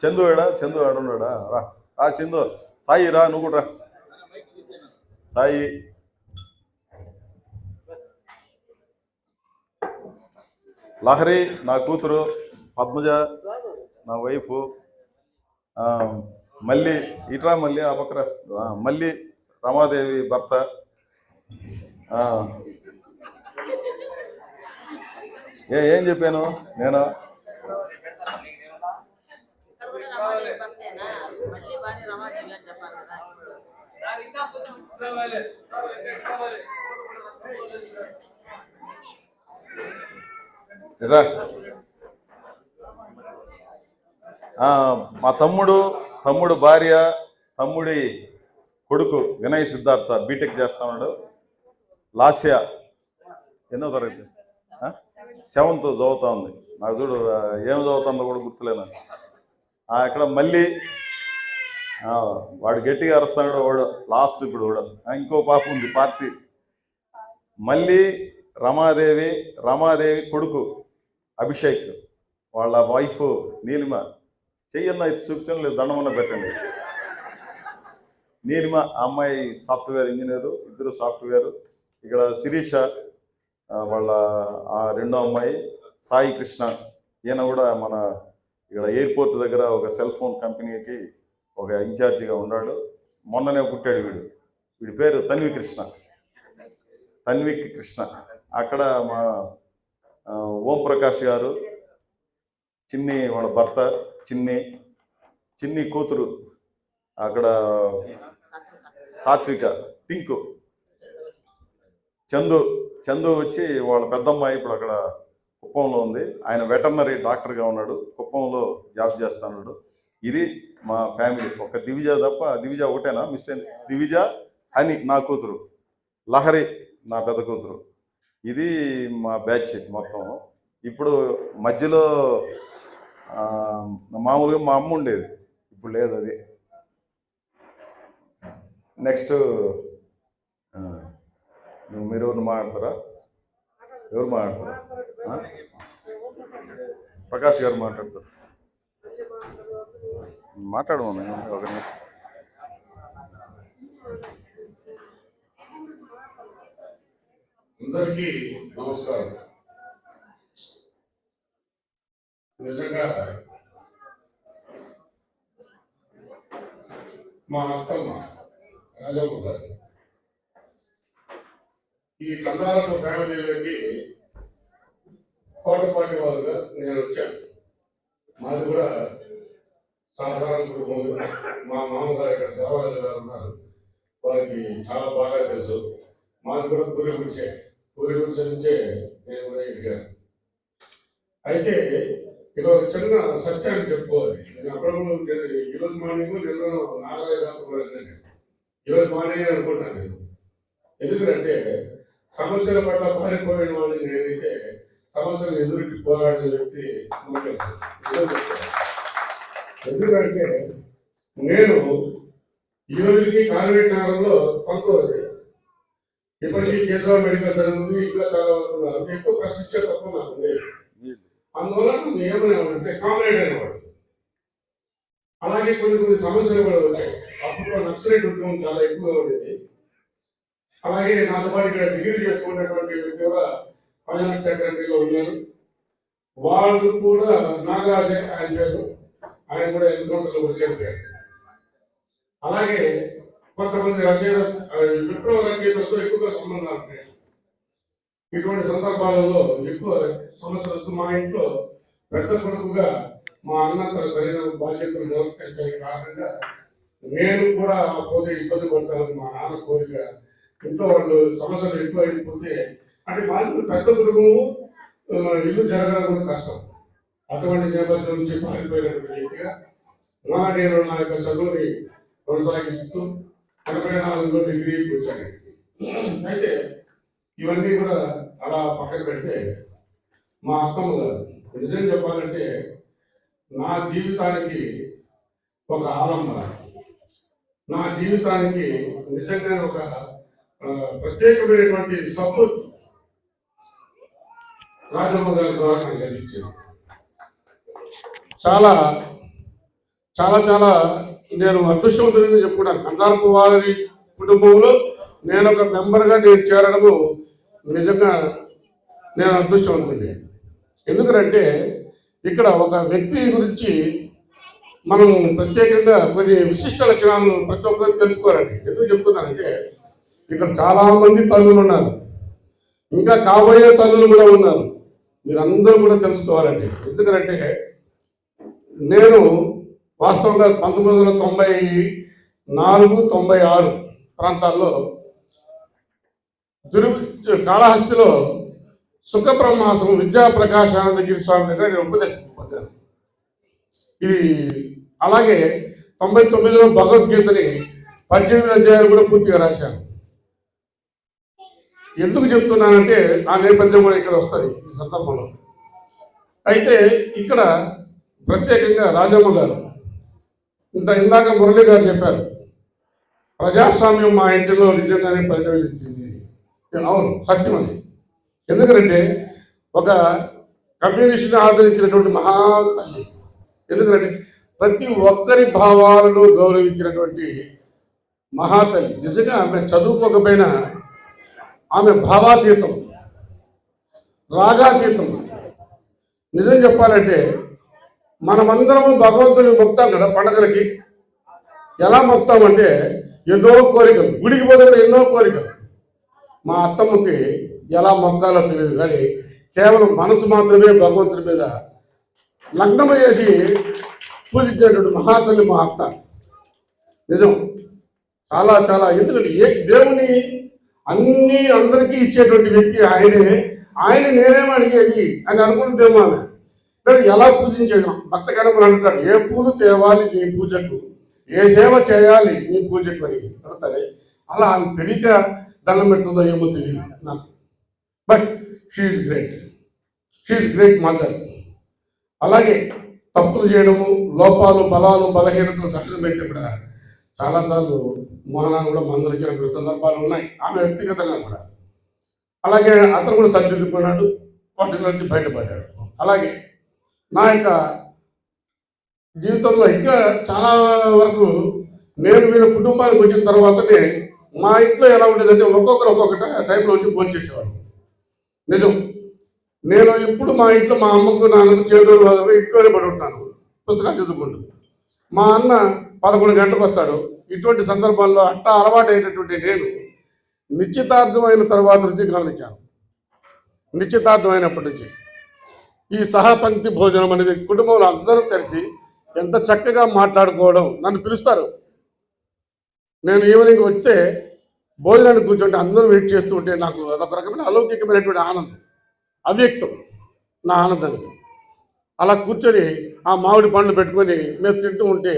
చందు ఏడా చందు ఆడున్నాడా రా. రా చందు. సాయి రా నువ్వు కూడా రా. సాయి. లహరి నా కూతురు పద్మజ నా వైఫ్ మళ్ళీ ఇట్రా మళ్ళీ ఆ పక్కన మళ్ళీ రమాదేవి భర్త. ఏ ఏం చెప్పాను? నేను ఇక్కడ కూడా రమాదేవి భక్తేనా? మళ్ళీ భార్య రమాదేవి అని చెప్పాలి కదా రా ఆ, మా తమ్ముడు తమ్ముడు భార్య తమ్ముడి కొడుకు వినయ్ సిద్ధార్థ బీటెక్ చేస్తున్నాడు లాస్య ఎన్నో తరగతి? సెవెంత్ చదువుతా ఉంది. నాకు చూడు ఏమి ఏం చదువుతుందో కూడా గుర్తులేను ఇక్కడ మళ్ళీ వాడు గట్టిగా అరుస్తాడు వాడు లాస్ట్ ఇప్పుడు కూడా. ఇంకో పాప ఉంది పార్టీ మళ్ళీ రమాదేవి రమాదేవి కొడుకు అభిషేక్ వాళ్ళ వైఫ్ నీలిమ. చెయ్యన్న ఇది చూపించండి లేదు దండమన్న పెట్టండి. నీలిమ ఆ అమ్మాయి సాఫ్ట్వేర్ ఇంజనీరు ఇద్దరు సాఫ్ట్వేర్ ఇక్కడ శిరీష వాళ్ళ ఆ రెండో అమ్మాయి సాయి కృష్ణ. ఈయన కూడా మన ఇక్కడ ఎయిర్పోర్ట్ దగ్గర ఒక సెల్ ఫోన్ కంపెనీకి ఒక ఇన్ఛార్జిగా ఉన్నాడు. మొన్ననే పుట్టాడు వీడు. వీడి పేరు తన్వి కృష్ణ. తన్విక్ కృష్ణ. అక్కడ మా ఓం ప్రకాష్ గారు చిన్ని వాళ్ళ భర్త చిన్ని చిన్ని కూతురు అక్కడ సాత్విక టింకు చందు చందు వచ్చి వాళ్ళ పెద్దమ్మాయి ఇప్పుడు అక్కడ కుప్పంలో ఉంది. ఆయన వెటర్నరీ డాక్టర్గా ఉన్నాడు. కుప్పంలో జాబ్ చేస్తున్నాడు. ఇది మా ఫ్యామిలీ. ఒక దివిజ తప్ప దివిజ ఒకటేనా? మిస్ అయింది. దివిజ అని నా కూతురు. లహరి నా పెద్ద కూతురు. ఇది మా బ్యాచ్ మొత్తం. ఇప్పుడు మధ్యలో మామూలుగా మా అమ్మ ఉండేది. ఇప్పుడు లేదు అది. నెక్స్ట్ మీరు ఎవరు మాట్లాడతారా? ఎవరు మాట్లాడతారా? ప్రకాష్ గారు మాట్లాడతారు. మాట్లాడమను ఒక నిమిషం. అందరికీ నమస్కారం. నిజంగా మా అత్తమ్మ రాజమ్మ గారు ఈ కందాలపు ఫ్యామిలీలోకి కోటపాటి వారుగా నేను వచ్చాను. మాది కూడా సాధారణ కుటుంబంలో మా మామగారు ఇక్కడ దేవరాజు గారు ఉన్నారు? వారికి చాలా బాగా తెలుసు. మాది కూడా పూరి గుడిసే. పూరి గుడిసె నుంచే నేను కూడా ఎదిగాను. అయితే ఇక ఒక చిన్న సత్యాన్ని చెప్పుకోవాలి. నేను అప్పుడప్పుడు నేను ఈరోజు మార్నింగ్ నేను నాలుగైదు దాకా కూడా ఈరోజు మార్నింగ్ అనుకుంటాను నేను. ఎందుకంటే సమస్యల పట్ల పారిపోయిన వాళ్ళని నేనైతే సమస్యలు ఎదురుకి పోరాడిన వ్యక్తి ఈరోజు ఎందుకంటే నేను ఈ రోజుకి కాన్వెంట్ నగరంలో పంతొమ్మిది ఇప్పటికీ కేశవ మెడికల్ సెంటర్ ఉంది ఇంకా చాలా వరకు ఎక్కువ ప్రశ్నించే తత్వం నాకు లేదు. అందువల్ల నన్ను ఏమనేవాడంటే కామ్రేడ్ అనేవాడు అలాగే కొన్ని కొన్ని సమస్యలు కూడా వచ్చాయి. అప్పుడు నక్సలైట్ ఉద్యమం చాలా ఎక్కువగా ఉండేది. అలాగే నాతో పాటు ఇక్కడ డిగ్రీ చేసుకున్నటువంటి వ్యక్తి కూడా ఫైనాన్స్ సెక్రటరీలో ఉన్నారు. వాళ్ళు కూడా నాగరాజే ఆయన పేరు ఆయన కూడా ఎన్కౌంటర్లో కూడా అలాగే కొంతమంది రచయిత విప్లవ రచయితలతో ఎక్కువగా సంబంధాలు ఉంటాయి ఇటువంటి సందర్భాలలో ఎక్కువ సమస్యలు వస్తూ మా ఇంట్లో పెద్ద కొడుకుగా మా అన్న తన సరైన బాధ్యతలు నిర్వర్తించని కారణంగా నేను కూడా ఆ పోతే ఇబ్బంది పడతాను మా నాన్న కోరిక. ఇంట్లో వాళ్ళు సమస్యలు ఎక్కువ అయిపోతే అంటే మాది పెద్ద కుటుంబము ఇల్లు జరగడం కూడా కష్టం. అటువంటి నేపథ్యం నుంచి పారిపోయినటువంటి వ్యక్తిగా నా నేను నా యొక్క చదువుని కొనసాగిస్తూ ఎనభై నాలుగులో డిగ్రీ వచ్చాను అయితే ఇవన్నీ కూడా అలా పక్కన పెడితే మా అత్తమ్మ గారు నిజం చెప్పాలంటే నా జీవితానికి ఒక ఆలంబన నా జీవితానికి నిజంగా ఒక ప్రత్యేకమైనటువంటి సపోర్ట్ రాజమ్మ గారి ద్వారా నాకు లభించింది చాలా చాలా చాలా నేను అదృష్టవంతుడిని చెప్పుకున్నాను. కందారపు వారి కుటుంబంలో నేను ఒక మెంబర్గా నేను చేరడము నిజంగా నేను అదృష్టవంతుడిని. ఎందుకంటే ఇక్కడ ఒక వ్యక్తి గురించి మనం ప్రత్యేకంగా కొన్ని విశిష్ట లక్షణాలను ప్రతి ఒక్కరు తెలుసుకోవాలండి. ఎందుకు చెప్తున్నానంటే ఇక్కడ చాలామంది తల్లులు ఉన్నారు. ఇంకా కాబోయే తల్లులు కూడా ఉన్నారు. మీరందరూ కూడా తెలుసుకోవాలండి. ఎందుకంటే నేను వాస్తవంగా పంతొమ్మిది వందల తొంభై నాలుగు తొంభై ఆరు ప్రాంతాల్లో దురు కాళహస్తిలో సుఖబ్రహ్మాసం విద్యా ప్రకాశానందగిరి స్వామి దగ్గర నేను ఉపదేశం పొందాను. ఇది అలాగే తొంభై తొమ్మిదిలో భగవద్గీతని పద్దెనిమిది అధ్యాయాలు కూడా పూర్తిగా రాశాను. ఎందుకు చెప్తున్నానంటే ఆ నేపథ్యం కూడా ఇక్కడ వస్తుంది ఈ సందర్భంలో. అయితే ఇక్కడ ప్రత్యేకంగా రాజమ్మ గారు ఇంత ఇందాక మురళి గారు చెప్పారు. ప్రజాస్వామ్యం మా ఇంటిలో నిజంగానే పరిణమించింది. అవును సత్యం అది. ఎందుకంటే ఒక కమ్యూనిస్ట్ని ఆదరించినటువంటి మహా తల్లి ఎందుకంటే ప్రతి ఒక్కరి భావాలను గౌరవించినటువంటి మహాతల్లి నిజంగా ఆమె చదువుకోకపోయినా ఆమె భావాతీతం రాగాతీతం. నిజం చెప్పాలంటే మనమందరము భగవంతుని మొక్తాం కదా పండగలకి. ఎలా మొక్తామంటే ఎన్నో కోరికలు. గుడికి పోతే కూడా ఎన్నో కోరికలు. మా అత్తమ్మకి ఎలా మొక్కాలో తెలియదు కానీ కేవలం మనసు మాత్రమే భగవంతుని మీద లగ్నము చేసి పూజించేటువంటి మహాతల్లి మా అత్త. నిజం. చాలా చాలా. ఎందుకంటే ఏ దేవుని అన్నీ అందరికీ ఇచ్చేటువంటి వ్యక్తి ఆయనే. ఆయన నేనేమో అడిగేది అని అనుకుంటేమో ఆమె. ఎలా పూజించేది భక్త కనుమలు అంటాడు ఏ పూలు తేవాలి నీ పూజకు? ఏ సేవ చేయాలి నీ పూజకు? అని అడుగుతాడే అలా ఆమె తెలియక దండం పెడుతుందో ఏమో తెలియదు నాకు. But she's great she's great mother అలాగే తప్పులు చేయడము లోపాలు బలాలు బలహీనతలు సహజం పెట్టి కూడా చాలాసార్లు మోహనాన్ని కూడా మందలించినటువంటి సందర్భాలు ఉన్నాయి. ఆమె వ్యక్తిగతంగా కూడా. అలాగే అతను కూడా సర్దిద్దుకున్నాడు. వాటి నుంచి బయటపడ్డాడు. అలాగే నా యొక్క జీవితంలో ఇంకా చాలా వరకు నేను వీళ్ళ కుటుంబానికి వచ్చిన తర్వాతనే మా ఇంట్లో ఎలా ఉండేదంటే ఒక్కొక్కరు ఒక్కొక్క టైంలో వచ్చి ఫోన్ చేసేవారు. నిజం. నేను ఇప్పుడు మా ఇంట్లో మా అమ్మకు నాన్నకు చేదోడు వాదోడు ఇంట్లోనే పడి ఉంటాను. పుస్తకాలు చదువుకుంటూ. మా అన్న పదకొండు గంటలకు వస్తాడు. ఇటువంటి సందర్భాల్లో అట్టా అలవాటు అయినటువంటి నేను నిశ్చితార్థమైన తర్వాత నుంచి గమనించాను. నిశ్చితార్థం అయినప్పటి నుంచి. ఈ సహపంక్తి భోజనం అనేది కుటుంబంలో అందరూ కలిసి ఎంత చక్కగా మాట్లాడుకోవడం నన్ను పిలుస్తారు. నేను ఈవినింగ్ వస్తే భోజనానికి కూర్చుంటే అందరూ వెయిట్ చేస్తూ ఉంటే నాకు అదొక రకమైన అలౌకికమైనటువంటి ఆనందం అవ్యక్తం నా ఆనందానికి అలా కూర్చొని ఆ మామిడి పండ్లు పెట్టుకొని మేము తింటూ ఉంటే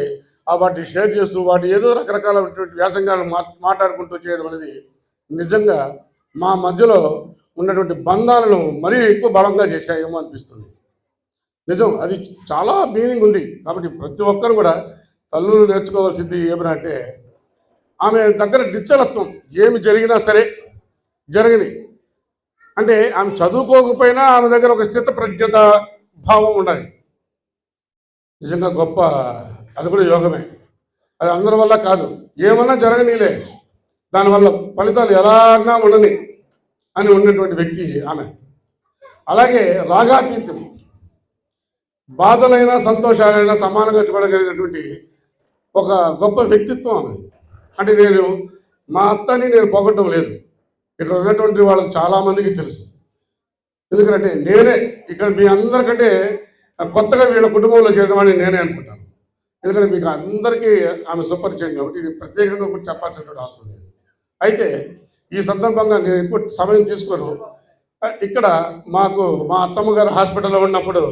ఆ వాటిని షేర్ చేస్తూ వాటి ఏదో రకరకాలైనటువంటి వ్యాసంగాలు మా మాట్లాడుకుంటూ చేయడం అనేది నిజంగా మా మధ్యలో ఉన్నటువంటి బంధాలను మరీ ఎక్కువ బలంగా చేశాయేమో అనిపిస్తుంది. నిజం అది చాలా మీనింగ్ ఉంది. కాబట్టి ప్రతి ఒక్కరు కూడా తల్లులు నేర్చుకోవాల్సింది ఏమిటంటే అంటే ఆమె దగ్గర నిశ్చలత్వం ఏమి జరిగినా సరే జరగని. అంటే ఆమె చదువుకోకపోయినా ఆమె దగ్గర ఒక స్థిత ప్రజ్ఞత భావం ఉండాలి. నిజంగా గొప్ప అది కూడా యోగమే. అది అందరి వల్ల కాదు. ఏమన్నా జరగనీలే. దానివల్ల ఫలితాలు ఎలాగా ఉండని. అని ఉన్నటువంటి వ్యక్తి ఆమె. అలాగే రాగాతీతం. బాధలైనా సంతోషాలైనా సమానంగా చూడగలిగినటువంటి ఒక గొప్ప వ్యక్తిత్వం ఆమె. అంటే నేను మా అత్తని నేను పొగటం లేదు. ఇక్కడ ఉన్నటువంటి వాళ్ళకి చాలామందికి తెలుసు. ఎందుకంటే నేనే ఇక్కడ మీ అందరికంటే కొత్తగా వీళ్ళ కుటుంబంలో చేయడం అని నేనే అనుకుంటాను. ఎందుకంటే మీకు అందరికీ ఆమె సుపరిచయం కాబట్టి ఇది ప్రత్యేకంగా కూడా చెప్పాల్సినటువంటి అవసరం లేదు. అయితే ఈ సందర్భంగా నేను ఎక్కువ సమయం తీసుకోను. ఇక్కడ మాకు మా అత్తమ్మ గారు హాస్పిటల్లో ఉన్నప్పుడు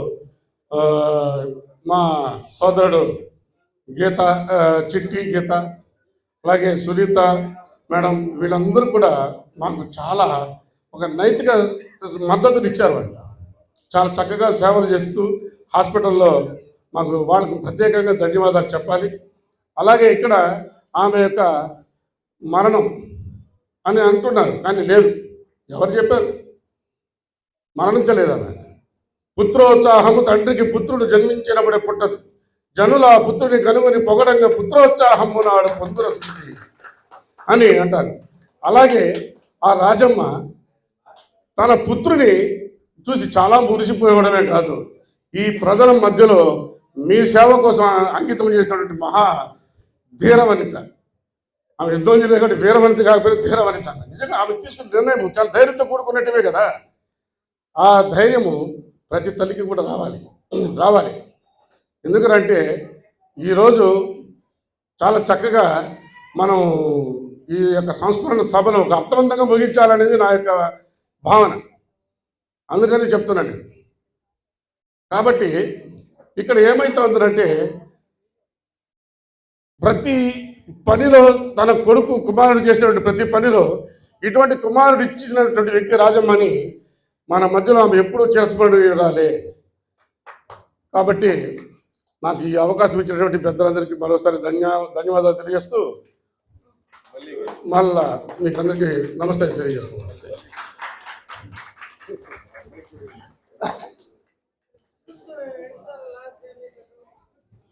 మా సోదరుడు గీత చిట్టి గీత అలాగే సునీత మేడం వీళ్ళందరూ కూడా మాకు చాలా ఒక నైతిక మద్దతుని ఇచ్చారు వాళ్ళు. చాలా చక్కగా సేవలు చేస్తూ హాస్పిటల్లో మాకు వాళ్ళకు ప్రత్యేకంగా ధన్యవాదాలు చెప్పాలి. అలాగే ఇక్కడ ఆమె యొక్క మరణం అని అంటున్నారు. కానీ లేదు. ఎవరు చెప్పారు? మరణించలేదు ఆమె పుత్రోత్సాహము తండ్రికి పుత్రుడు జన్మించినప్పుడే పుట్టదు. జనుల ఆ పుత్రుని కనుగొని పొగడంగా పుత్రోత్సాహము నాడు పొందుర స్థితి అని అంటారు. అలాగే ఆ రాజమ్మ తన పుత్రుని చూసి చాలా మురిసిపోవడమే కాదు. ఈ ప్రజల మధ్యలో మీ సేవ కోసం అంకితం చేసినటువంటి మహా ధీరవనిత. ఆమె యుద్ధం చేయలేదు కాబట్టి వీరవనిత కాకపోతే ధీరవనిత నిజంగా ఆమె తీసుకున్న నిర్ణయం చాలా ధైర్యంతో కూడుకున్నట్టువే కదా. ఆ ధైర్యము ప్రతి తల్లికి కూడా రావాలి. రావాలి. ఎందుకంటే ఈరోజు చాలా చక్కగా మనం ఈ యొక్క సంస్మరణ సభను ఒక అర్థవంతంగా ముగించాలనేది నా యొక్క భావన. అందుకని చెప్తున్నాను కాబట్టి ఇక్కడ ఏమవుతుందంటే ప్రతి పనిలో తన కొడుకు కుమారుడు చేసినటువంటి ప్రతి పనిలో ఇటువంటి కుమారుడు ఇచ్చినటువంటి వ్యక్తి రాజమ్మని మన మధ్యలో ఆమె ఎప్పుడూ చేర్చబడి ఉండాలి కాబట్టి నాకు ఈ అవకాశం ఇచ్చినటువంటి పెద్దలందరికీ మరోసారి ధన్య ధన్యవాదాలు తెలియజేస్తూ మళ్ళా మీకు అందరికీ నమస్తే తెలియజేస్తున్నాను.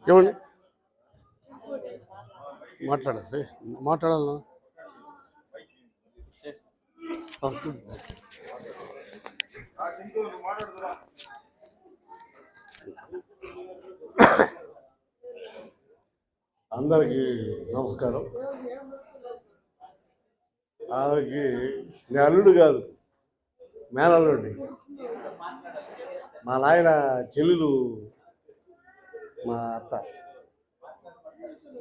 ఏమండి? మాట్లాడాలి. మాట్లాడాలన్నా అందరికీ నమస్కారం. ఆమెకి నేను అల్లుడు కాదు మేనల్లుడి మా నాయన చెల్లెలు మా అత్త.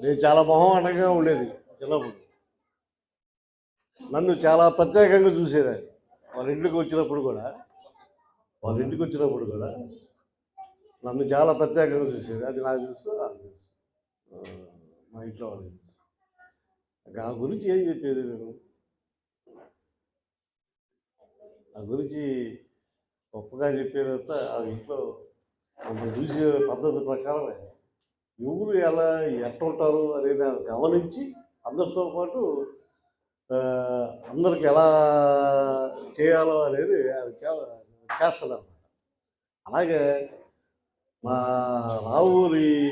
నేను చాలా మొహమాటంగా ఉండేది చిన్నప్పుడు. నన్ను చాలా ప్రత్యేకంగా చూసేదాన్ని వాళ్ళ ఇంటికి వచ్చినప్పుడు కూడా వాళ్ళ ఇంటికి వచ్చినప్పుడు కూడా నన్ను చాలా ప్రత్యేకంగా చూసేది. అది నాకు తెలుసు నాకు తెలుసు. మా ఇంట్లో వాళ్ళు ఆ గురించి ఏం చెప్పేది నేను? ఆ గురించి గొప్పగా చెప్పేదంతా ఆ ఇంట్లో మనం చూసే పద్ధతి ప్రకారమే. ఎవరు ఎలా ఎట్టుంటారు అనేది గమనించి అందరితో పాటు అందరికి ఎలా చేయాలో అనేది ఆమె చేస్తారు అలాగే మా రావూరి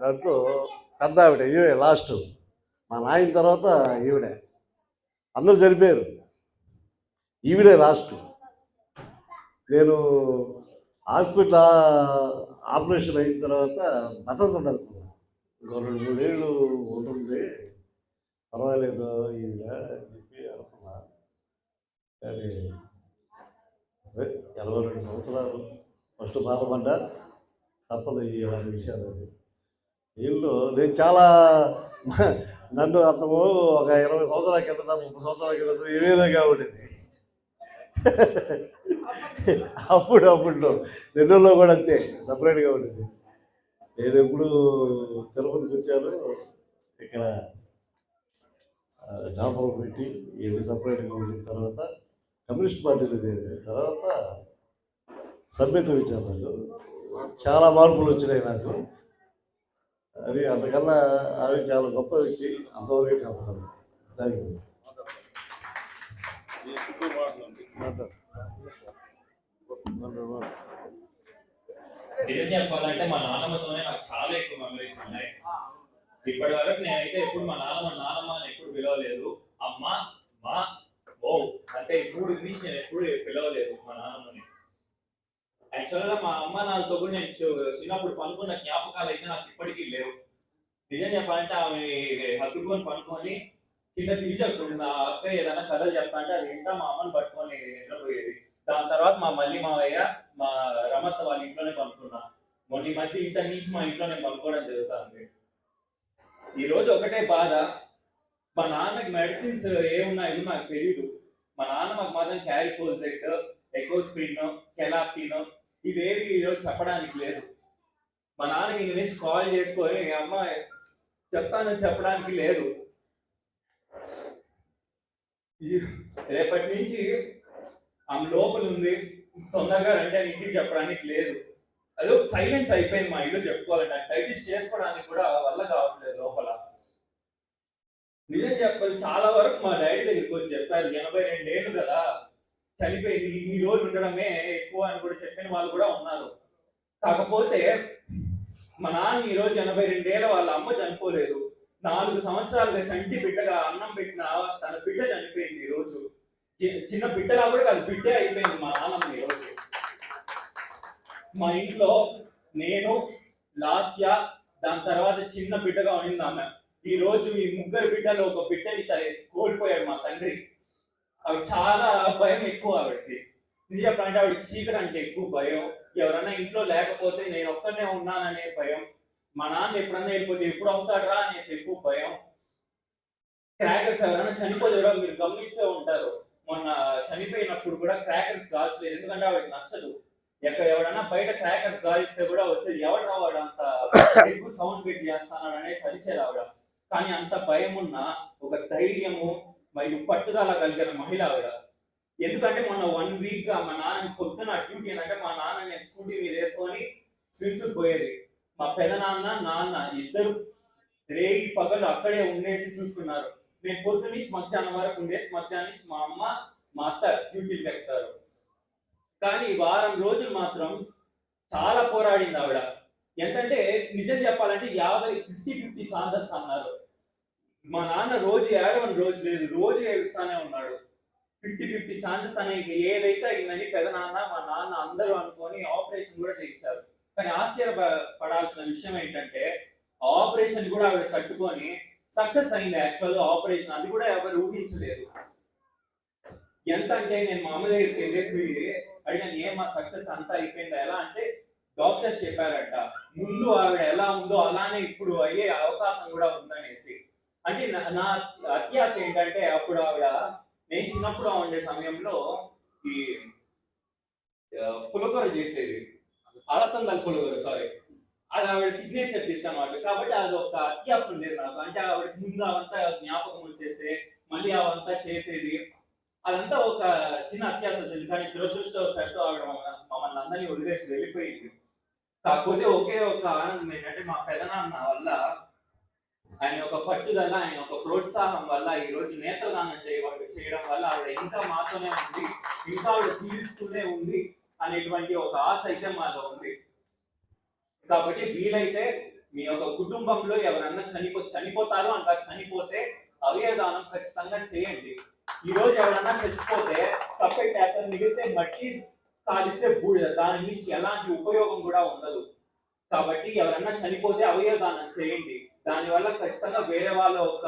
దాంట్లో పెద్ద ఆవిడ ఈవిడే లాస్ట్. మా నాయన తర్వాత ఈవిడే. అందరూ చనిపోయారు. ఈవిడే లాస్ట్. నేను హాస్పిటల్ ఆపరేషన్ అయిన తర్వాత బతకదు ఉండాలి ఇంకో రెండు మూడేళ్ళు ఉంటుంది పర్వాలేదు ఇదిగా చెప్పి అనుకున్నా. కానీ ఎనభై రెండు సంవత్సరాలు ఫస్ట్ బాధపడ్డా తప్పదు ఈ ఇలాంటి విషయాలు. అది. వీళ్ళు నేను చాలా నన్ను అతను ఒక ఇరవై సంవత్సరాల కిందట ముప్పై సంవత్సరాల కిందట ఏ విధంగా ఉండేది. అప్పుడు అప్పుడు నెల్లూరులో కూడా అంతే సపరేట్గా ఉండేది నేను ఎప్పుడు తిరుపతికి వచ్చాను ఇక్కడ డాపర్ పెట్టి ఇది సపరేట్గా ఉండిన తర్వాత కమ్యూనిస్ట్ పార్టీలో చేరిన తర్వాత సభ్యత్వం ఇచ్చాను నాకు చాలా మార్పులు వచ్చినాయి నాకు. అది అంతకన్నా ఆమె చాలా గొప్ప వ్యక్తి అంతవరకే చెప్తాను థ్యాంక్ యూ మాట్లాడు. మాట్లాడు, మాట్లాడు. నిజం చెప్పాలంటే మా నాన్నమ్మతోనే నాకు చాలా ఎక్కువ మెమరీస్ ఉన్నాయి. ఇప్పటి వరకు నేనైతే ఎప్పుడు మా నాన్నమ్మ నాన్నమ్మ అని ఎప్పుడు పిలవలేదు. అమ్మ మా ఓ అంటే ఇప్పుడు ఇంగ్లీష్ నేను ఎప్పుడు పిలవలేదు మా నాన్నమ్మని. యాక్చువల్గా మా అమ్మ నాన్నతో కూడా నేను చిన్నప్పుడు పనుకున్న జ్ఞాపకాలు అయితే నాకు ఇప్పటికీ లేవు. నిజం చెప్పాలంటే ఆమె హత్తుకొని పనుకొని కింద తీసేస్తుంది నా అక్క ఏదైనా కథ చెప్తా అంటే అది వింటా మా అమ్మని పట్టుకొని నిద్రపోయేది దాని తర్వాత మా మళ్ళీ మావయ్య మా రమత్త వాళ్ళ ఇంట్లోనే పంపుకున్నా మొన్న మధ్య ఇంటర్ నుంచి మా ఇంట్లోనే పంపుకోవడం జరుగుతుంది. ఈ రోజు ఒకటే బాధ. మా నాన్నకి మెడిసిన్స్ ఏమున్నాయో నాకు తెలియదు మా నాన్న మాకు మాత్రం క్యారీ సెట్ ఎకోస్ప్రిన్ కెలాపిన్ ఇవేవి ఈరోజు చెప్పడానికి లేదు. మా నాన్నకి ఇంక నుంచి కాల్ చేసుకొని అమ్మ చెప్తానని చెప్పడానికి లేదు. ఈ- రేపటి నుంచి ఆమె లోపల ఉంది. తొందరగా రండి అని ఇంటికి చెప్పడానికి లేదు. అదో సైలెన్స్ అయిపోయింది మా ఇల్లు చెప్పుకోవాలంటే. డైజెస్ట్ చేసుకోవడానికి కూడా వల్ల కావట్లేదు లోపల. నిజం చెప్పాలి చాలా వరకు మా డాడీ దగ్గరికి వచ్చి చెప్పారు ఎనభై రెండేళ్ళు కదా చనిపోయింది ఇన్ని రోజులు ఉండడమే ఎక్కువ అని కూడా చెప్పిన వాళ్ళు కూడా ఉన్నారు. కాకపోతే మా నాన్న ఈ రోజు ఎనభై రెండేళ్ళ వాళ్ళ అమ్మ చనిపోలేదు. నాలుగు సంవత్సరాలుగా చంటి బిడ్డగా అన్నం పెట్టిన తన బిడ్డ చనిపోయింది ఈ రోజు. చిన్న బిడ్డలా కూడా కాదు బిడ్డే అయిపోయింది మా నాన్నమ్మ ఈ రోజు. మా ఇంట్లో నేను లాస్య దాని తర్వాత చిన్న బిడ్డగా ఉండింది ఆమె. ఈ రోజు ఈ ముగ్గురు బిడ్డలు ఒక బిడ్డని కోల్పోయాడు మా తండ్రి. అవి చాలా భయం ఎక్కువ ఆవిడకి. నిజ చెప్పాలంటే ఆవిడ చీకటి అంటే ఎక్కువ భయం. ఎవరైనా ఇంట్లో లేకపోతే నేను ఒక్కనే ఉన్నాననే భయం. మా నాన్న ఎప్పుడన్నా వెళ్ళిపోతే ఎప్పుడు వస్తాడరా అనేసి ఎక్కువ భయం. క్రాకర్స్ ఎవరైనా చనిపోతే మీరు గమనించే ఉంటారు. మొన్న చనిపోయినప్పుడు కూడా క్రాకర్స్ కాల్చలేదు ఎందుకంటే ఆవిడకి నచ్చదు. ఎక్కడ ఎవడన్నా బయట క్రాకర్స్ గాలిస్తే కూడా వచ్చేది ఎవడు రావాడు అంత ఎక్కువ సౌండ్ పెట్టి చేస్తున్నాడు? అనేది సరిచేది ఆవిడ. కానీ అంత భయం ఉన్న ఒక ధైర్యము మరియు పట్టుదల కలిగిన మహిళ ఆవిడ. ఎందుకంటే మొన్న వన్ వీక్గా మా నాన్న పొద్దున డ్యూటీ ఏంటంటే మా నాన్న నేను స్కూటీ మీద వేసుకొని స్విమ్స్ పోయేది. మా పెదనాన్న నాన్న ఇద్దరు రేగి పగలు అక్కడే ఉండేసి చూసుకున్నారు. నేను పొద్దు నుంచి మధ్యాహ్నం వరకు ఉండేసి మధ్యాహ్నం నుంచి మా అమ్మ మా అత్త డ్యూటీలు పెడతారు కానీ వారం రోజులు మాత్రం చాలా పోరాడింది ఆవిడ. ఎంతంటే నిజం చెప్పాలంటే యాభై ఫిఫ్టీ ఫిఫ్టీ ఛాన్సెస్ అన్నారు. మా నాన్న రోజు ఏడవని రోజు లేదు రోజు ఏడుస్తానే ఉన్నాడు. ఫిఫ్టీ ఫిఫ్టీ ఛాన్సెస్ అనేది ఏదైతే అయిందని పెదనాన్న మా నాన్న అందరూ అనుకొని ఆపరేషన్ కూడా చేయించారు. కానీ ఆశ్చర్యపడాల్సిన విషయం ఏంటంటే ఆపరేషన్ కూడా ఆవిడ కట్టుకొని సక్సెస్ అయింది యాక్చువల్ ఆపరేషన్. అది కూడా ఎవరు ఊహించలేదు. ఎంత అంటే నేను మామూలుగా అమ్మ దగ్గరికి అడిగాను ఏం మా సక్సెస్ అంతా అయిపోయిందా? ఎలా? అంటే డాక్టర్స్ చెప్పారట ముందు ఆవిడ ఎలా ఉందో అలానే ఇప్పుడు అయ్యే అవకాశం కూడా ఉందనేసి. అంటే నా- నా అత్యాస ఏంటంటే అప్పుడు ఆవిడ నేను చిన్నప్పుడు ఉండే సమయంలో ఈ ఆ, చేసేది. అలసందలు పులిహోర సారీ అది ఆవిడ సిగ్నేచర్ డిష్ అన్నమాట. కాబట్టి అది ఒక అత్యాస ఉండేది నాకు. అంటే ఆవిడ ముందు అవంతా జ్ఞాపకం వచ్చేసి మళ్ళీ అవంతా చేసేది అదంతా ఒక చిన్న అత్యాస వచ్చింది. కానీ దురదృష్టవశాత్తు ఆవిడ మమ్మల్ని అందరినీ వదిలేసి వెళ్ళిపోయింది. కాకపోతే ఒకే ఒక ఆనందం ఏంటంటే మా పెదనాన్న వల్ల ఆయన ఒక పట్టుదల ఆయన ఒక ప్రోత్సాహం వల్ల ఈ రోజు నేత్రదానం చేయడం వల్ల ఆవిడ ఇంకా మాతోనే ఉంది ఇంకా ఆవిడ తీరుస్తూనే ఉంది. అనేటువంటి ఒక ఆశ అయితే మాలో ఉంది. కాబట్టి వీలైతే మీ యొక్క కుటుంబంలో ఎవరన్నా చనిపో చనిపోతారు అంత చనిపోతే అవయదానం ఖచ్చితంగా చేయండి. ఈ రోజు ఎవరన్నా చచ్చిపోతే కప్పెట్టేస్తారు మిగిలితే మట్టి కాలిస్తే బూడిద. దాని నుంచి ఎలాంటి ఉపయోగం కూడా ఉండదు. కాబట్టి ఎవరన్నా చనిపోతే అవయదానం చేయండి. దానివల్ల ఖచ్చితంగా వేరే వాళ్ళ ఒక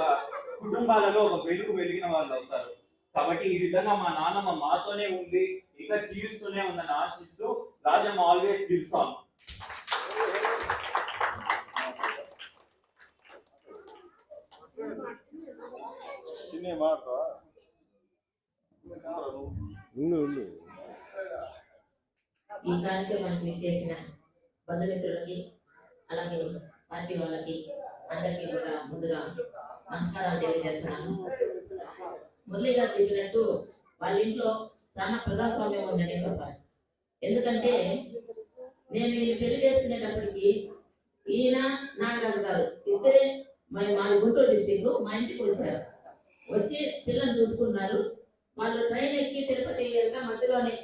కుటుంబాలలో ఒక వెలుగు వెలిగిన వాళ్ళు అవుతారు. కాబట్టి ఈ విధంగా మా నాన్నమ్మ మాతోనే ఉంది ఇంకా జీవిస్తూనే ఉందని ఆశిస్తూ రాజమ్మ ఆల్వేస్ గివ్స్ ఆన్ ఈ కార్యక్రమానికి చేసిన బంధుమిత్రులకి అలాగే పార్టీ వాళ్ళకి అందరికీ కూడా ముందుగా నమస్కారాలు తెలియజేస్తున్నాను. మురళి గారు చెప్పినట్టు వాళ్ళ ఇంట్లో చాలా ప్రజాస్వామ్యం ఉందని చెప్పాలి ఎందుకంటే నేను ఈయన పెళ్ళి చేసుకునేటప్పటికి ఈయన నాగరాజు గారు ఇద్దరే మా మా గుంటూరు డిస్టిక్ మా ఇంటికి వచ్చారు. వచ్చి పిల్లల్ని చూసుకున్నారు. వాళ్ళు ట్రైన్ ఎక్కి తిరుపతి వెళ్తా మధ్యలోనే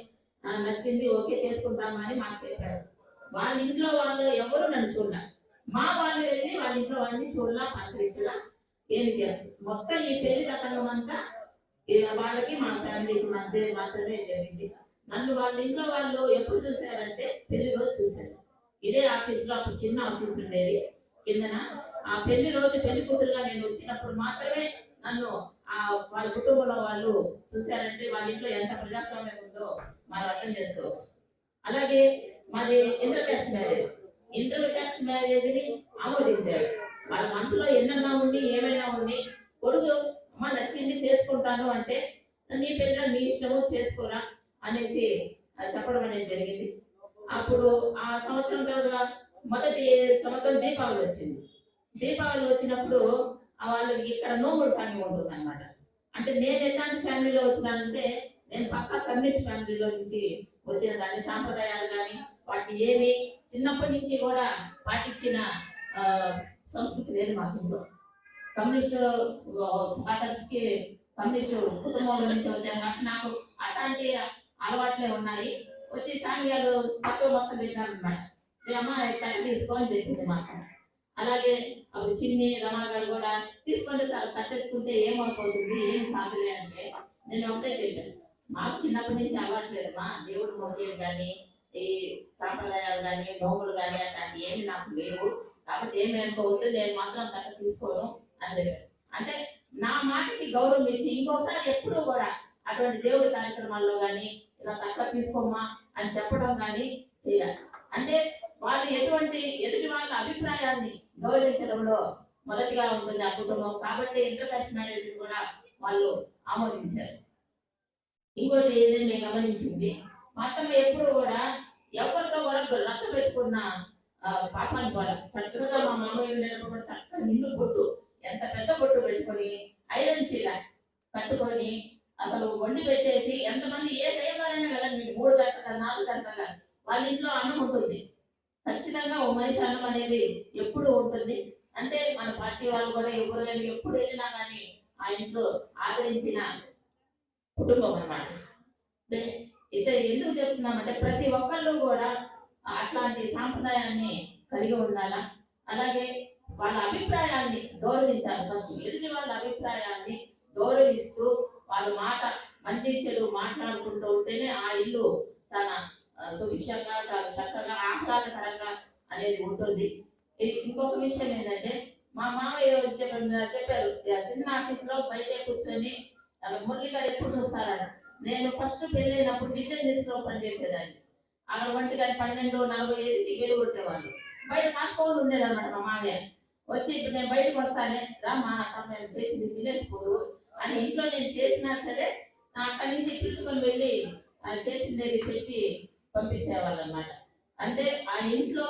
నచ్చింది ఓకే చేసుకుంటాము అని మాకు చెప్పారు. వాళ్ళ ఇంట్లో వాళ్ళు ఎవరు నన్ను చూడాలి. మా వాళ్ళు వెళ్ళి వాళ్ళ ఇంట్లో వాళ్ళని చూడాల పలకరించలా ఏమి చేయాలి? మొత్తం ఈ పెళ్ళి కథనం అంతా వాళ్ళకి మా ఫ్యామిలీకి మధ్య మాత్రమే జరిగింది. నన్ను వాళ్ళ ఇంట్లో వాళ్ళు ఎప్పుడు చూశారంటే పెళ్ళి రోజు చూశారు. ఇదే ఆఫీస్లో ఒక అప్పుడు చిన్న ఆఫీస్ ఉండేది. కిందన ఆ పెళ్ళి రోజు పెళ్ళి కూతురుగా నేను వచ్చినప్పుడు మాత్రమే నన్ను ఆ వాళ్ళ కుటుంబంలో వాళ్ళు చూశారంటే వాళ్ళ ఇంట్లో ఎంత ప్రజాస్వామ్యం ఉందో మనం అర్థం చేసుకోవచ్చు. అలాగే మరి inter caste marriage inter caste మ్యారేజ్ని ఆమోదించారు. వాళ్ళ మనసులో ఎన్నన్నా ఉండి ఏమైనా ఉండి కొడుకు అమ్మ నచ్చింది చేసుకుంటాను అంటే నీ పెద్ద నీ ఇష్టము చేసుకోరా అనేసి చెప్పడం అనేది జరిగింది. అప్పుడు ఆ సంవత్సరం తర్వాత మొదటి సంవత్సరం దీపావళి వచ్చింది. దీపావళి వచ్చినప్పుడు ఆ వాళ్ళకి ఇక్కడ నోముడు సంఘం ఉంటుంది అనమాట అంటే నేను ఎలాంటి ఫ్యామిలీలో వచ్చినానంటే నేను పక్క కమ్యూనిస్ట్ ఫ్యామిలీలో నుంచి వచ్చిన దాని సాంప్రదాయాలు కానీ వాటి ఏమి చిన్నప్పటి నుంచి కూడా పాటించిన సంస్కృతి లేదు మాకు ఇంట్లో. కమ్యూనిస్ట్ ఫాదర్స్కి కమ్యూనిస్ట్ కుటుంబంలో నుంచి వచ్చాను. నాకు అట్లాంటి అలవాట్లే ఉన్నాయి. వచ్చి సాంగ్యాలు తక్కువ మొత్తం తింటాను అనమాట అమ్మ కట్ట తీసుకో అని చెప్పింది మాట అలాగే అప్పుడు చిన్ని రమా గారు కూడా తీసుకుంటే కట్టెత్తుకుంటే ఏమైపోతుంది ఏం కాదులే అంటే నేను ఒకటే చెప్పాను. మాకు చిన్నప్పటి నుంచి అలవాట్లేదమ్మా దేవుడు మొక్కేది కానీ ఈ సాంప్రదాయాలు కానీ నోములు కానీ అట్లాంటివి ఏమి నాకు లేవు. కాబట్టి ఏమి అనుకోవద్దు నేను మాత్రం కట్ట తీసుకోను అని చెప్పాను. అంటే నా మాటకి గౌరవం ఇచ్చి ఇంకోసారి ఎప్పుడూ కూడా అటువంటి దేవుడి కార్యక్రమాల్లో కానీ ఇలా తక్కువ తీసుకోమ్మా అని చెప్పడం కానీ చేయాలి. అంటే వాళ్ళు ఎటువంటి ఎదుటి వాళ్ళ అభిప్రాయాన్ని గౌరవించడంలో మొదటిగా ఉంటుంది ఆ కుటుంబం. కాబట్టి ఇంటర్కాస్ట్ మ్యారేజ్ కూడా వాళ్ళు ఆమోదించారు. ఇంకోటి ఏదైనా నేను గమనించింది? మొత్తం ఎప్పుడు కూడా ఎవరితో కూడా రచ్చ పెట్టుకున్న ఆ, పాపాన్ని చక్కగా మా మామయ్య కూడా చక్కగా నిండు బొట్టు ఎంత పెద్ద బొట్టు పెట్టుకొని ఐరన్ చీల కట్టుకొని అసలు వండి పెట్టేసి ఎంతమంది ఏ టైంలోనైనా వెళ్ళండి మూడు గంటల నాలుగు గంటల వాళ్ళ ఇంట్లో అన్నం ఉంటుంది. ఖచ్చితంగా ఓ మనిషి అన్నం అనేది ఎప్పుడు ఉంటుంది. అంటే మన పార్టీ వాళ్ళు కూడా ఎవరు లేని ఎప్పుడు వెళ్ళినా కానీ ఆ ఇంట్లో ఆదరించిన కుటుంబం అన్నమాట. అంటే ఇతర ఎందుకు చెప్తున్నామంటే ప్రతి ఒక్కళ్ళు కూడా అట్లాంటి సాంప్రదాయాన్ని కలిగి ఉండాలా? అలాగే వాళ్ళ అభిప్రాయాన్ని గౌరవించాలి. ఫస్ట్ ఎదుటి వాళ్ళ అభిప్రాయాన్ని గౌరవిస్తూ వాళ్ళ మాట మంచి చెడు మాట్లాడుకుంటూ ఉంటేనే ఆ ఇల్లు చాలా సుభిక్షంగా చాలా చక్కగా ఆహ్లాదకరంగా అనేది ఉంటుంది. ఇది ఇంకొక విషయం ఏంటంటే మా మామయ్య చెప్పారు చెప్పారు చిన్న ఆఫీస్లో బయటే కూర్చొని మురళి గారు ఎప్పుడు చూస్తారని నేను ఫస్ట్ పెళ్ళైనప్పుడు డిటెండెన్స్లో పనిచేసేదాన్ని. అక్కడ ఒంటి గారి పన్నెండు నలభై ఐదుకి వేలు కొట్టేవాళ్ళు. బయట కాసుకోవాలి ఉండేదన్నమాట మా మామయ్య. వచ్చి ఇప్పుడు నేను బయటకు వస్తానే రా మా అక్క నేను చేసింది తినేసుకోదు అని ఇంట్లో నేను చేసినా సరే నా అక్కడి నుంచి పిలుచుకొని వెళ్ళి అది చేసింది పెట్టి పంపించేవాళ్ళు అనమాట అంటే ఆ ఇంట్లో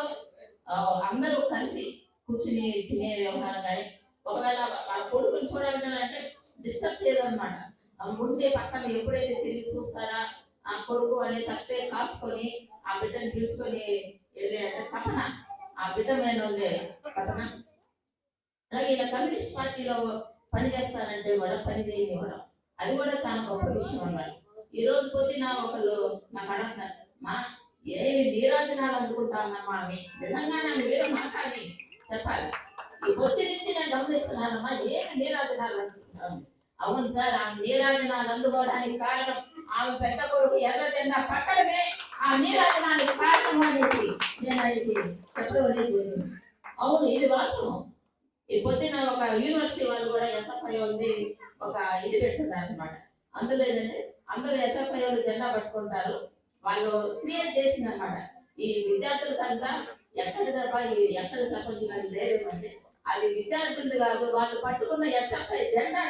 అందరూ కలిసి కూర్చుని తినే వ్యవహారం కానీ ఒకవేళ వాళ్ళ కొడుకుని చూడాలంటే డిస్టర్బ్ చేయదనమాట. ముందే పక్కన ఎప్పుడైతే తిరిగి చూస్తారా ఆ కొడుకు అనే సత్తే కాసుకొని ఆ బిడ్డని పిలుచుకొని వెళ్ళే అంటే తపన ఆ బిడ్డ మీద ఉండే తపన అలాగే ఇలా కమ్యూనిస్ట్ పార్టీలో పని చేస్తానంటే కూడా పని చేయనివ్వడం అది కూడా చాలా గొప్ప విషయం అన్నమాట. ఈ రోజు పొద్దున ఒకళ్ళు నాకు అడుగుతున్నారు మా ఏమి నీరాజనాలు అందుకుంటామమ్మా అవి నిజంగా నన్ను మీరు మాట్లాడి చెప్పాలి. ఈ పొత్తి నుంచి నేను గమనిస్తున్నానమ్మా ఏమి నీరాజనాలు అందుకుంటాను అవును సార్ ఆ నీరాజనాలు అందుకోవడానికి కారణం ఆమె పెద్ద కొడుకు ఎర్ర జెండా పట్టడమే. ఆ నీరాజనానికి కారణం అనేది నేను ఆయనకి చెప్పడం అవును ఇది వాస్తవం. ఈ పొద్దున ఒక యూనివర్సిటీ వాళ్ళు కూడా ఎస్ఎఫ్ఐ ఉంది ఒక ఇది పెట్టున్నారు అనమాట అందులో ఏంటంటే అందరూ ఎస్ఎఫ్ఐ వాళ్ళు జెండా పట్టుకుంటారు. వాళ్ళు క్రియేట్ చేసింది అనమాట ఈ విద్యార్థులకంతా ఎక్కడ తప్ప ఎక్కడ సర్పంచ్ కానీ ధైర్యం అంటే అది విద్యార్థులు కాదు వాళ్ళు పట్టుకున్న ఎస్ఎఫ్ఐ జెండా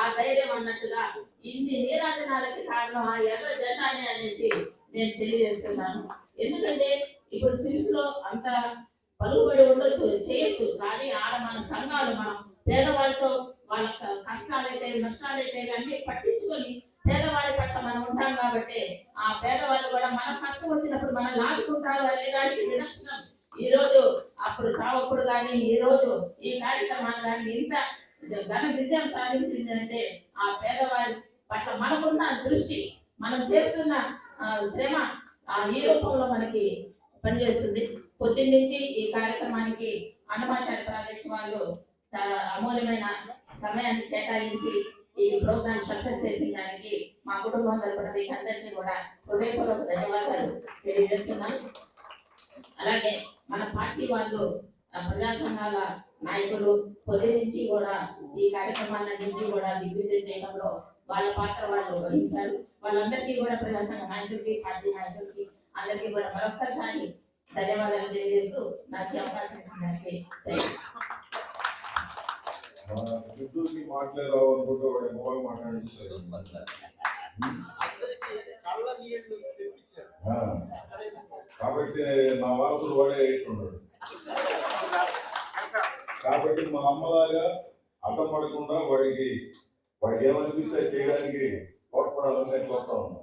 ఆ ధైర్యం అన్నట్టుగా ఇన్ని నీరాజనాలకి కారణం ఆ ఎర్ర జెండానే అనేసి నేను తెలియజేస్తున్నాను. ఎందుకంటే ఇప్పుడు సిమ్స్లో అంత పలుకుబడి ఉండొచ్చు చేయొచ్చు. కానీ ఆడ మన సంఘాలు మనం పేదవాళ్ళతో వాళ్ళ కష్టాలైతే నష్టాలైతే అన్ని పట్టించుకొని పేదవారి పట్ల మనం ఉంటాం కాబట్టి ఆ పేదవాళ్ళు కూడా మన కష్టం వచ్చినప్పుడు మనం లాదుకుంటారు అనే దానికి నిదర్శనం ఈ రోజు అప్పుడు చావప్పుడు కానీ ఈ రోజు ఈ కార్యక్రమాలు కానీ ఇంత ఘన విజయం సాధించింది అంటే ఆ పేదవారి పట్ల మనకున్న దృష్టి మనం చేస్తున్న శ్రమ ఆ ఈ రూపంలో మనకి పనిచేస్తుంది. పొద్దున్నుంచి ఈ కార్యక్రమానికి అన్నమాచార్య ప్రాజెక్ట్ వాళ్ళు చాలా అమూల్యమైన సమయాన్ని కేటాయించి ఈ ప్రోగ్రామ్ సక్సెస్ చేసిన దానికి మా కుటుంబం తరపున మీకు అందరికీ కూడా హృదయపూర్వక ధన్యవాదాలు తెలియజేస్తున్నాను అలాగే మన పార్టీ వాళ్ళు ప్రజా సంఘాల నాయకులు పొద్దు నుంచి కూడా ఈ కార్యక్రమాలన్నింటినీ కూడా దిగ్విజయం చేయడంలో వాళ్ళ పాత్ర వాళ్ళు వహించారు. వాళ్ళందరికీ కూడా ప్రజా సంఘ నాయకులకి పార్టీ నాయకులకి అందరికీ కూడా మరొక్కసారి ధన్యవాదాలు తెలియజేస్తూ నాకు అవకాశం. సిద్ధుకి మొబైల్ మాట్లాడించారు ఆ, కాబట్టి నా వారసుడు వాడే ఎట్టున్నాడు కాబట్టి మా అమ్మలాగా అడ్డం పడకుండా వాడికి వాడికి ఏమనిపిస్తే చేయడానికి తోడ్పడాలని నేను కోరుతా ఉన్నాను.